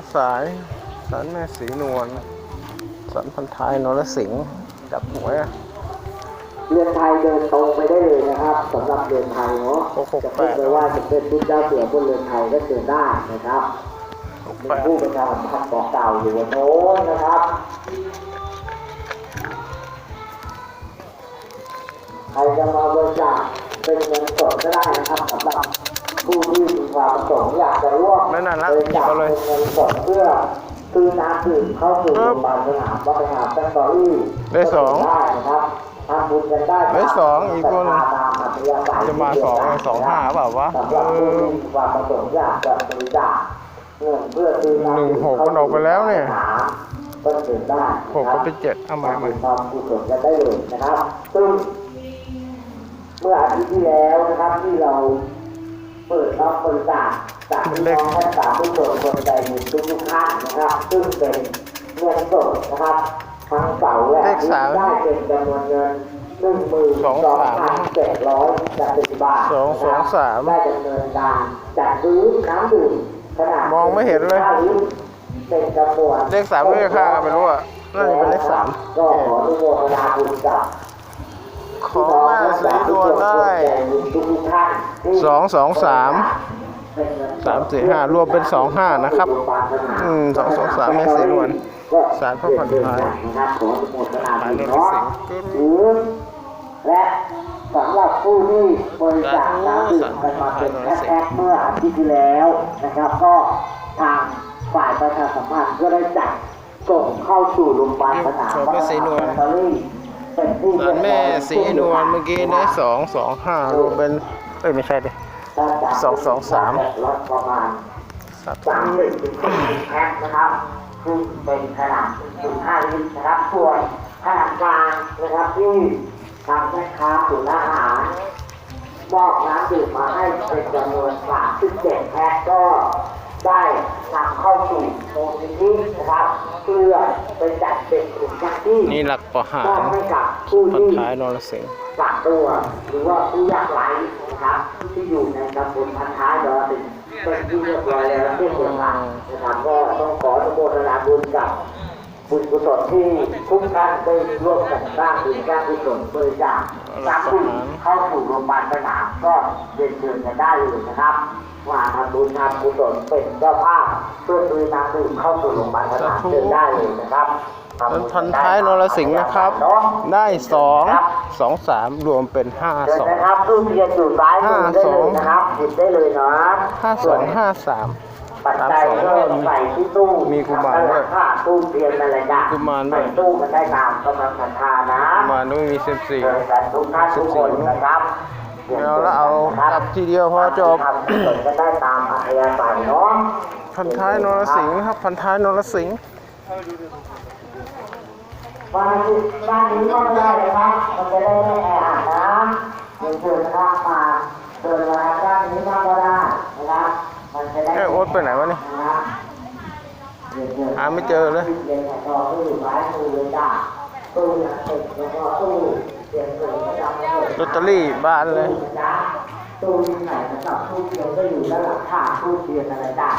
มาสายสันแม่สีนวลสันพันท้ายนรสิงห์จับหวยอะเรือนไทยเดินตรงไปได้เลยนะครับสำหรับเรือนไทยเนาะหกหกจะแปพูดดไปว่าจะเป็นพุทธเจ้าเสือบนเรือนไทยก็เจอได้นะครับหกมีแปดผู้ประชาสัมพันธ์บอกเก่าอยู่บนโน้นนะครับใครจะมาบริจาคเป็นเงินสดก็ได้นะครับสำหรับ ผู้ที่มีความประสงค์อยากจะร่วมไม่นานละบริหยิบจาคเอาเลยเป็นเงินสดเพื่อซื้อน้ำดื่มเข้าสู่โรงพยาบาลสนามวัดสนามแซนตอรี่ได้สอง ได้นะครับทำบุญกันได้ได้สองอีกคนศรัทธาตามอัธยาศัยจะมาสองสองห้าเปล่าวะสำหรับผู้ที่มีความประสงค์อยากจะบริจาคเงินเพื่อซื้อน้ำหนึ่งหกมันออกไปแล้วเนี่ยก็เกิดได้หกก็เป็นเจ็ดเอาใหม่เอาใหม่ทำกุศลกันได้เลยนะครับซึ่ง เมื่ออาทิตย์ที่แล้วนะครับที่เรา เปิดรับบริจาคจากพี่น้องท่านสาธุชนคนใจบุญทุกทุกๆท่านนะครับ ซึ่งเป็นเงินสดนะครับ ทั้งเสาร์และอาทิตย์ได้เป็นจำนวนเงินหนึ่งหมื่นสองพันเจ็ดร้อยสิบบาทสองสองสามได้ดำเนินการจัดซื้อน้ำดื่มขนาดมองไม่เห็นเลยห้าลิตรเป็นจำนวนเลขสามเลขข้างกันไม่รู้อะน่าจะเป็นเลขสามก็ขออนุโมทนาบุญกับ ของแม่สีนวลได้ทุกๆท่านที่สองสองสามสามสี่ห้ารวมเป็นสองห้านะครับ อืมสองสองสามแม่สีนวลสารพระผ่อนคลายนะครับขออนุโมทนาสายบุญนรเนาะสิงห์หรือและสำหรับผู้ที่บริจาคน้ำดื่มกันมาเป็นแพ็คๆเมื่ออาทิตย์ที่แล้วนะครับ ก็ทางฝ่ายประชาสัมพันธ์ก็ได้จัดส่งเข้าสู่โรงพยาบาลสนามชมแม่สีนวลตอรี่ ส่วนแม่สีนวลเมื่อกี้ได้สองสองห้ารวมเป็นเอ้ยไม่ใช่ดิสองสองสามสัตว์สามหนึ่งสี่สิบแพ็คนะครับซึ่งเป็นขนาดถึงห้าลิตรนะครับส่วนขนาดกลางนะครับที่ทางแม่ค้าศูนย์อาหาร มอบน้ำดื่มมาให้เป็นจำนวนสามสิบเจ็ดแพ็คก็ได้นำเข้าสู่โมนิธินะครับ เพื่อเป็นจัดเป็นกลุ่มยักษ์ที่นี่หลักประหามอบรให้กับผู้พันที่ท้ายนรสิงห์ฝากตัวหรือว่าผู้ยากไร้นะครับที่อยู่ในตำบลพันท้ายดอสิงเป็นที่เรียบร้อยแล้วเช่นเดียวกันนะครับก็ต้องขออนุโมทนาบุญกับ บุญกุศลที่ทุกท่านได้ร่วมกันสร้างบุญสร้างกุศลบริจาคสร้างบุญเข้าสู่โรงพยาบาลสนามก็เรียนเชิญกันได้เลยนะครับว่าทำบุญทำกุศลเป็นเจ้าภาพเพื่อซื้อน้ำดื่มเข้าสู่โรงพยาบาลสนามเชิญได้เลยนะครับทำสันบุญพันท้ายนรสิงห์นะครับเนาะได้สองสองสามรวมเป็นห้าเชิญสองนะครับตู้เทียนอยู่ซ้ายมือได้เลยนะครับหยิบได้เลยเนาะห้าสองห้าสาม ปัจจัยก็ใส่ที่ตู้มีกุมารด้วยค่าตู้เทียนอะไรจ้ะกุมารด้วยใส่ตู้มันได้ตามกำลังศรัทธานะมาด้วยมีสิบสี่เชิญกันทุกท่านทุกคนนะครับเอาแล้วเอากลับทีเดียวพอจบทำกุศลก็ได้ตามอัธยาศัยเนาะพันท้ายนรสิงห์นะครับพันท้ายนรสิงห์มาที่ด้านนี้ก็ไม่ได้เลยครับ มันจะได้ไม่แออัดนะเรียนเชิญนะครับมาเดินมาด้านนี้บ้างก็ได้นะครับ มันจะ ได้ไอ้โอ๊ตไปไหนวะเนี่ยนะครับเรียนเชิญหาไม่เจอเลยเรียนต่อตู้อยู่ซ้ายมือเลยจ้ะตู้หนังติดแล้วก็ตู้เสียงสูงประจำเลยลอตเตอรี่บ้านเลยจ้ะตู้ที่ไหนสำหรับตู้เทียนก็อยู่ด้านหลังค่ะตู้เทียนอะไรจ้ะ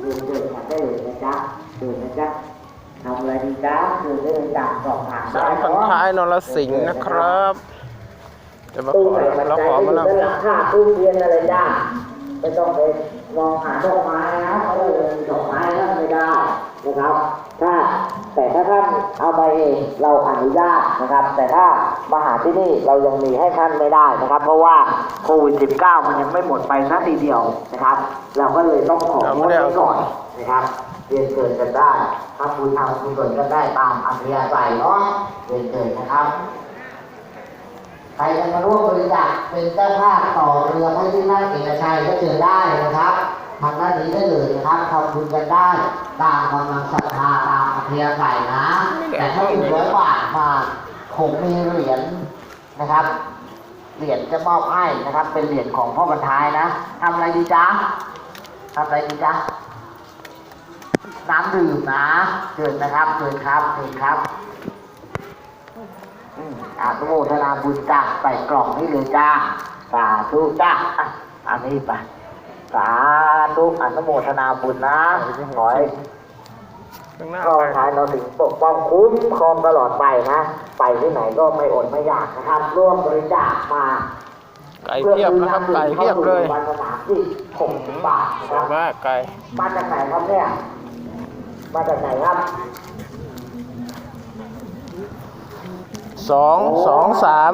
เรียนเชิญกันได้เลยนะจ๊ะเชิญนะจ๊ะทำอะไรดีจ๊ะเชิญได้เลยจ้ะสอบถามสาได้มพันเนาะท้ายนรสิงห์นะครับจะมาขตู้อไหนมันเราใจขออยู่มาแล้วด้านหลังค่ะตู้เทียนอะไรจ้ะไม่ต้องไป มองหาดอกไม้นะเพราะว่ามีดอกไม้นั่นไม่ได้นะครับ ถ้าแต่ถ้าท่านเอาไปเองเราอนุญาตนะครับ แต่ถ้ามาหาที่นี่เรายังมีให้ท่านไม่ได้นะครับ เพราะว่าโควิด -19 มันยังไม่หมดไปสักทีเดียวนะครับ เราก็เลยต้องของเราดไว้ก่อนนะครับเรียนเชิญกันได้ถ้าคุณทำคุณส่วนกันได้ตามอัธยาศัยเนาะเรียนเชิญนะครับ ใครจะมาร่วมบริจาคเป็นเจ้าภาพต่อเรือพระที่นั่งเอกชัยก็เชิญได้นะครับทางด้านนี้ได้เลยนะครับทำบุญกันได้ตามกำลังศรัทธาตามอัธยาศัยนะ แต่ถ้าถึงร้อยบาทมาผมมีเหรียญนะครับ เหรียญจะมอบให้นะครับ เป็นเหรียญของพ่อบรรทายนะทำอะไรดีจ๊ะทำอะไรดีจ๊ะน้ำดื่มนะเชิญนะครับเชิญครับเชิญครับ อืมอานุโมทนาบุญจ้าใส่กล่องนี่เลยจ้าสาธุจ้าอะอันนี้ไปสาธุอนุโมทนาบุญนะขอให้ข้างหน้าก็ไปใช้เราถึงปกป้องคุ้มครองตลอดไปนะ ไปที่ไหนก็ไม่อดไม่อยากนะครับ ร่วมบริจาคมาไก่เพียบนะครับไก่เพียบเลยวันสนามที่หกสิบบาทนะสควยรับมากไก่มาจากไหนครับเนี่ยมาจากไหนครับ สองสองสาม